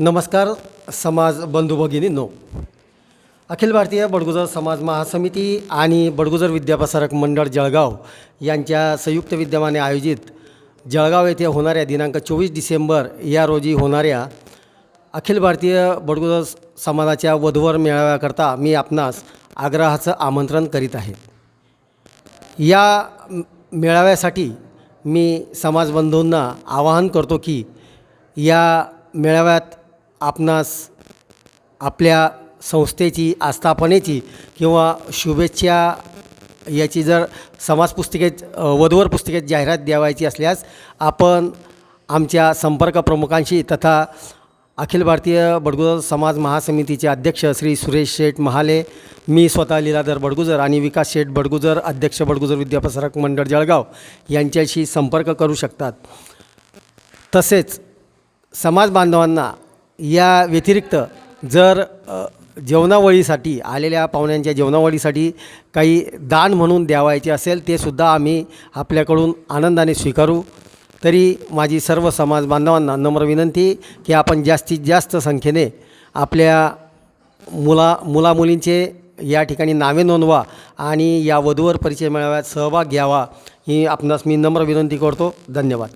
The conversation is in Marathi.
नमस्कार समाज बंधू भगिनींनो. अखिल भारतीय बडगुजर समाज महासमिती आणि बडगुजर विद्याप्रसारक मंडळ जळगाव यांच्या संयुक्त विद्यमाने आयोजित जळगाव येथे होणाऱ्या दिनांक चोवीस डिसेंबर या रोजी होणाऱ्या अखिल भारतीय बडगुजर समाजाच्या वधूवर मेळाव्याकरता मी आपणास आग्रहाचं आमंत्रण करीत आहे. या मेळाव्यासाठी मी समाजबंधूंना आवाहन करतो की या मेळाव्यात आपणास आपल्या संस्थेची आस्थापनेची किंवा शुभेच्छा याची जर समाज पुस्तिकेत वधूवर पुस्तिकेत जाहिरात द्यावायची असल्यास आपण आमच्या संपर्क प्रमुखांशी तथा अखिल भारतीय बडगुजर समाज महासमितीचे अध्यक्ष श्री सुरेश शेठ महाले मी स्वतः लीलाधर बडगुजर आणि विकास शेठ बडगुजर अध्यक्ष बडगुजर विद्याप्रसारक मंडळ जळगाव यांच्याशी संपर्क करू शकतात. तसेच समाज बांधवांना या व्यतिरिक्त जर जेवणावळीसाठी आलेल्या पाहुण्यांच्या जेवणावळीसाठी काही दान म्हणून द्यावायचे असेल ते सुद्धा आम्ही आपल्याकडून आनंदाने स्वीकारू. तरी माझी सर्व समाज बांधवांना नम्र विनंती की आपण जास्तीत जास्त संख्येने आपल्या मुला मुलामुलींचे या ठिकाणी नावे नोंदवा आणि या वधूवर परिचय मिळाव्यात सहभाग घ्यावा ही आपणास मी नम्र विनंती करतो. धन्यवाद.